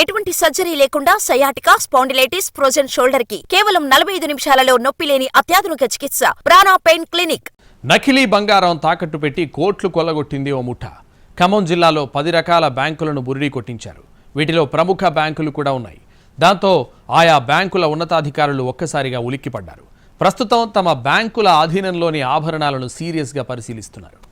ఎటువంటి సర్జరీ లేకుండా sciatica spondylitis frozen షోల్డర్కి కేవలం నలభై ఐదు నిమిషాలలో నొప్పి లేని అత్యాధునిక చికిత్స ప్రాణా పెయిన్ క్లినిక్. నకిలీ బంగారం తాకట్టు పెట్టి కోట్లు కొల్లగొట్టింది ఓ ముఠ. ఖమ్మం జిల్లాలో పది రకాల బ్యాంకులను బురిడి కొట్టించారు. వీటిలో ప్రముఖ బ్యాంకులు కూడా ఉన్నాయి. దాంతో ఆయా బ్యాంకుల ఉన్నతాధికారులు ఒక్కసారిగా ఉలిక్కిపడ్డారు. ప్రస్తుతం తమ బ్యాంకుల ఆధీనంలోని ఆభరణాలను సీరియస్గా పరిశీలిస్తున్నారు.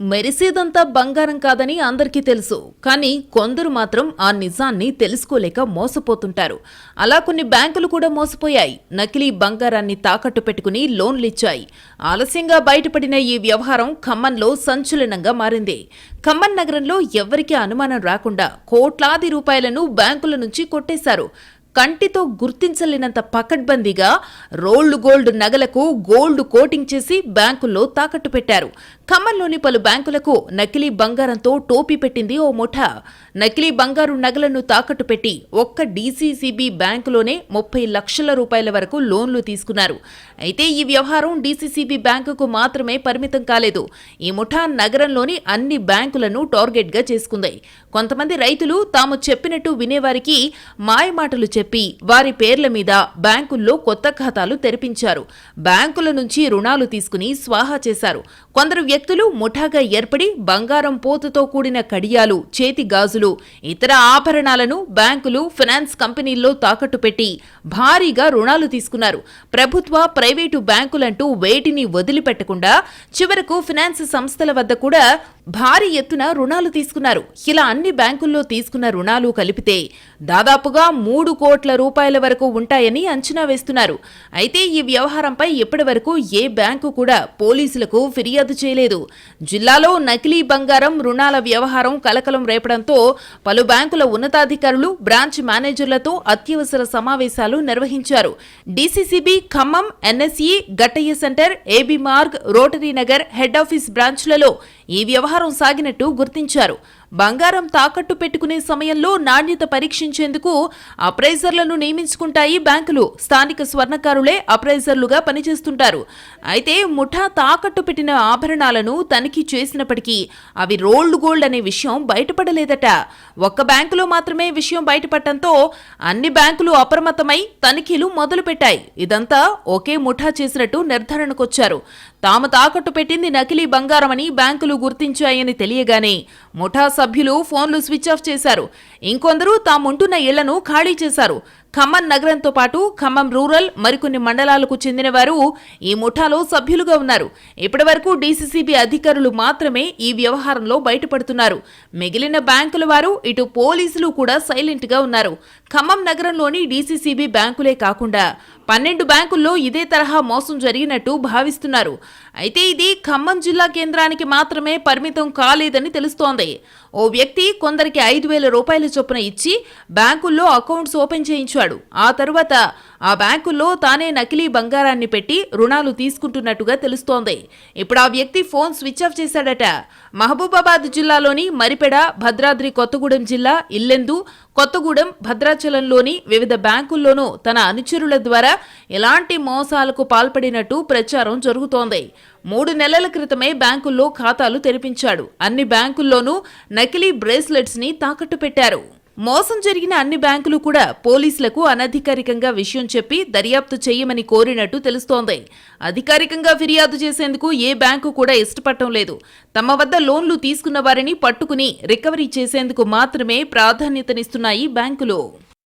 మెరిసేదంతా బంగారం కాదని అందరికీ తెలుసు. కానీ కొందరు మాత్రం ఆ నిజాన్ని తెలుసుకోలేక మోసపోతుంటారు. అలా కొన్ని బ్యాంకులు కూడా మోసపోయాయి. నకిలీ బంగారాన్ని తాకట్టు పెట్టుకుని లోన్లిచ్చాయి. ఆలస్యంగా బయటపడిన ఈ వ్యవహారం ఖమ్మంలో సంచలనంగా మారింది. ఖమ్మం నగరంలో ఎవరికీ అనుమానం రాకుండా కోట్లాది రూపాయలను బ్యాంకుల నుంచి కొట్టేశారు. కంటితో గుర్తించలేనంత పకడ్బందీగా రోల్డ్ గోల్డ్ నగలకు గోల్డ్ కోటింగ్ చేసి బ్యాంకుల్లో తాకట్టు పెట్టారు. ఖమ్మంలోని పలు బ్యాంకులకు నకిలీ బంగారంతో టోపీ పెట్టింది ఓ ముఠా. నకిలీ బంగారు నగలను తాకట్టు పెట్టి ఒక్క డీసీసీబీ బ్యాంకులోనే ముప్పై లక్షల రూపాయల వరకు లోన్లు తీసుకున్నారు. అయితే ఈ వ్యవహారం డీసీసీబీ బ్యాంకుకు మాత్రమే పరిమితం కాలేదు. ఈ ముఠా నగరంలోని అన్ని బ్యాంకులను టార్గెట్గా చేసుకుంది. కొంతమంది రైతులు తాము చెప్పినట్టు వినేవారికి మాయమాటలు చెప్పి వారి పేర్ల మీద బ్యాంకుల్లో కొత్త ఖాతాలు తెరిపించారు. బ్యాంకుల నుంచి రుణాలు తీసుకుని స్వాహా చేశారు. కొందరు వ్యక్తులు ముఠాగా ఏర్పడి బంగారం పోతుతో కూడిన కడియాలు చేతి గాజులు ఇతర ఆభరణాలను బ్యాంకులు ఫినాన్స్ కంపెనీల్లో తాకట్టు పెట్టి భారీగా రుణాలు తీసుకున్నారు. ప్రభుత్వ ప్రైవేటు బ్యాంకులంటూ వేటిని వదిలిపెట్టకుండా చివరకు ఫినాన్స్ సంస్థల వద్ద కూడా భారీ ఎత్తున రుణాలు తీసుకున్నారు. ఇలా అన్ని బ్యాంకుల్లో తీసుకున్న రుణాలు కలిపితే దాదాపుగా మూడు కోట్ల రూపాయల వరకు ఉంటాయని అంచనా వేస్తున్నారు. అయితే ఈ వ్యవహారంపై ఇప్పటి వరకు ఏ బ్యాంకు కూడా పోలీసులకు ఫిర్యాదు చేయలేదు. జిల్లాలో నకిలీ బంగారం రుణాల వ్యవహారం కలకలం రేపడంతో పలు బ్యాంకుల ఉన్నతాధికారులు బ్రాంచ్ మేనేజర్లతో అత్యవసర సమావేశాలు నిర్వహించారు. DCCB Khammam NSE Gattaiah centre AB Marg Rotary Nagar head office బ్రాంచ్లలో ఈ వ్యవహారం సాగినట్టు గుర్తించారు. బంగారం తాకట్టు పెట్టుకునే సమయంలో నాణ్యత పరీక్షించేందుకు అప్రైజర్లను నియమించుకుంటాయి బ్యాంకులు. స్థానిక స్వర్ణకారులే అప్రైజర్లుగా పనిచేస్తుంటారు. అయితే ముఠా తాకట్టు పెట్టిన ఆభరణాలను తనిఖీ చేసినప్పటికీ అవి రోల్డ్ గోల్డ్ అనే విషయం బయటపడలేదట. ఒక్క బ్యాంకులో మాత్రమే విషయం బయటపడటంతో అన్ని బ్యాంకులు అప్రమత్తమై తనిఖీలు మొదలుపెట్టాయి. ఇదంతా ఒకే ముఠా చేసినట్టు నిర్ధారణకొచ్చారు. తాము తాకట్టు పెట్టింది నకిలీ బంగారమని బ్యాంకులు గుర్తించాయని తెలియగానే ముఠా సభ్యులు ఫోన్లు స్విచ్ ఆఫ్ చేశారు. ఇంకొందరు తాముంటున్న ఇళ్ళను ఖాళీ చేశారు. ఖమ్మం నగరంతో పాటు ఖమ్మం రూరల్ మరికొన్ని మండలాలకు చెందిన వారు ఈ ముఠాలో సభ్యులుగా ఉన్నారు. ఇప్పటి వరకు డీసీసీబీ అధికారులు మాత్రమే ఈ వ్యవహారంలో బయటపడుతున్నారు. మిగిలిన బ్యాంకుల వారు ఇటు పోలీసులు కూడా సైలెంట్గా ఉన్నారు. ఖమ్మం నగరంలోని డీసీసీబీ బ్యాంకులే కాకుండా పన్నెండు బ్యాంకుల్లో ఇదే తరహా మోసం జరిగినట్టు భావిస్తున్నారు. అయితే ఇది ఖమ్మం జిల్లా కేంద్రానికి మాత్రమే పరిమితం కాలేదని తెలుస్తోంది. ఓ వ్యక్తి కొందరికి ఐదు వేల రూపాయల చొప్పున ఇచ్చి బ్యాంకుల్లో అకౌంట్స్ ఓపెన్ చేయించాడు ఆ తరువాత ఆ బ్యాంకుల్లో తానే నకిలీ బంగారాన్ని పెట్టి రుణాలు తీసుకుంటున్నట్టుగా తెలుస్తోంది. ఇప్పుడు ఆ వ్యక్తి ఫోన్ స్విచ్ ఆఫ్ చేశాడట. మహబూబాబాద్ జిల్లాలోని మరిపెడ భద్రాద్రి కొత్తగూడెం జిల్లా ఇల్లెందు కొత్తగూడెం భద్రాచలంలోని వివిధ బ్యాంకుల్లోనూ తన అనుచరుల ద్వారా ఎలాంటి మోసాలకు పాల్పడినట్టు ప్రచారం జరుగుతోంది. మూడు నెలల క్రితమే బ్యాంకుల్లో ఖాతాలు తెరిపించాడు. అన్ని బ్యాంకుల్లోనూ నకిలీ బ్రేస్లెట్స్ని తాకట్టు పెట్టారు. మోసం జరిగిన అన్ని బ్యాంకులు కూడా పోలీసులకు అనధికారికంగా విషయం చెప్పి దర్యాప్తు చేయమని కోరినట్టు తెలుస్తోంది. అధికారికంగా ఫిర్యాదు చేసేందుకు ఏ బ్యాంకు కూడా ఇష్టపడటం లేదు. తమ వద్ద లోన్లు తీసుకున్న వారిని పట్టుకుని రికవరీ చేసేందుకు మాత్రమే ప్రాధాన్యతనిస్తున్నాయి బ్యాంకులు.